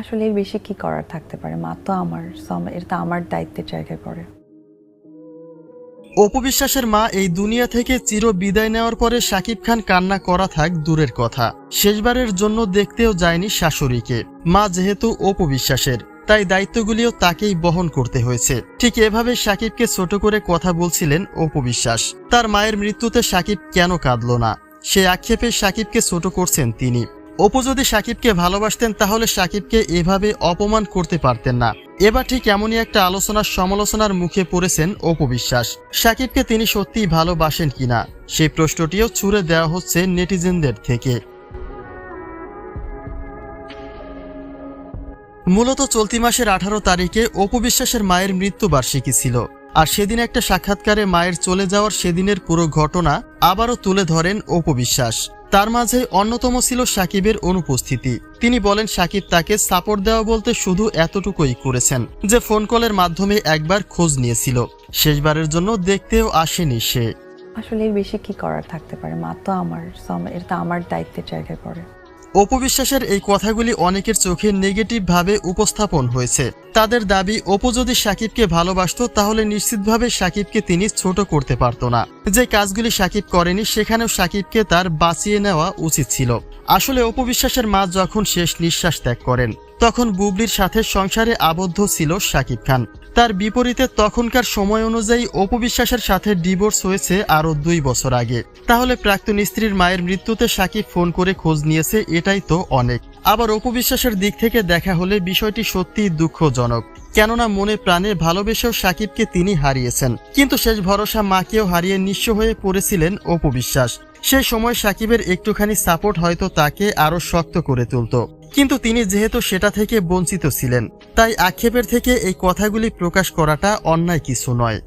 আসলে এর বেশি কি করার থাকতে পারে? মা তো আমার এটা তো আমার দায়িত্বের জায়গায় পড়ে। অপবিশ্বাসের মা এই দুনিয়া থেকে চির বিদায় নেওয়ার পরে শাকিব খান কান্না করা থাক দূরের কথা। শেষবারের জন্য দেখতেও যায়নি শাশুড়িকে। মা যেহেতু অপবিশ্বাসের তাই দায়িত্বগুলিও তাকেই বহন করতে হয়েছে। ঠিক এভাবে সাকিবকে ছোট করে কথা বলছিলেন অপবিশ্বাস তার মায়ের মৃত্যুতে সাকিব কেন কাঁদল না? সে আক্ষেপে সাকিবকে ছোট করছেন তিনি। অপু যদি সাকিবকে ভালোবাসতেন, তাহলে সাকিবকে এভাবে অপমান করতে পারতেন না। এবার ঠিক এমনই একটা আলোচনার সমালোচনার মুখে পড়েছেন অপবিশ্বাস সাকিবকে তিনি সত্যিই ভালোবাসেন কিনা সেই প্রশ্নটিও ছুড়ে দেওয়া হচ্ছে নেটিজেনদের থেকে। মূলত চলতি মাসের আঠারো তারিখে অপবিশ্বাসের মায়ের মৃত্যুবার্ষিকী ছিল। আর সেদিন একটা সাক্ষাৎকারে মায়ের চলে যাওয়ার সেদিনের পুরো ঘটনা আবারও তুলে ধরেন অপবিশ্বাস তার মাঝে অন্যতম ছিল সাকিবের অনুপস্থিতি। তিনি বলেন সাকিব তাকে সাপোর্ট দেওয়া বলতে শুধু এতটুকুই করেছেন যে ফোন কলের মাধ্যমে একবার খোঁজ নিয়েছিল। শেষবারের জন্য দেখতেও আসেনি সে। আসলে এর বেশি কি করার থাকতে পারে? মা তো আমার এটা তো আমার দায়িত্বের জায়গায় পড়ে। অপবিশ্বাসের এই কথাগুলি অনেকের চোখে নেগেটিভ ভাবে উপস্থাপন হয়েছে। তাদের দাবি, অপু যদি সাকিবকে ভালোবাসতো, তাহলে নিশ্চিতভাবে সাকিবকে তিনি ছোট করতে পারতো না। যে কাজগুলি সাকিব করেনি, সেখানেও সাকিবকে তার বাঁচিয়ে নেওয়া উচিত ছিল। আসলে অপবিশ্বাসের মা যখন শেষ নিঃশ্বাস ত্যাগ করেন, তখন বুবলির সাথে সংসারে আবদ্ধ ছিল সাকিব খান। তার বিপরীতে তখনকার সময় অনুযায়ী অপবিশ্বাসের সাথে ডিভোর্স হয়েছে আরও দুই বছর আগে। তাহলে প্রাক্তন স্ত্রীর মায়ের মৃত্যুতে সাকিব ফোন করে খোঁজ নিয়েছে, এটাই তো অনেক। আবার অপবিশ্বাসের দিক থেকে দেখা হলে বিষয়টি সত্যিই দুঃখজনক। কেননা মনে প্রাণে ভালোবেসেও সাকিবকে তিনি হারিয়েছেন। কিন্তু শেষ ভরসা মাকেও হারিয়ে নিঃস্ব হয়ে পড়েছিলেন অপবিশ্বাস। সেই সময় সাকিবের একটুখানি সাপোর্ট হয়তো তাকে আরও শক্ত করে তুলত। কিন্তু তিনি যেহেতু সেটা থেকে বঞ্চিত ছিলেন, তাই আক্ষেপের থেকে এই কথাগুলি প্রকাশ করাটা অন্যায় কিছু নয়।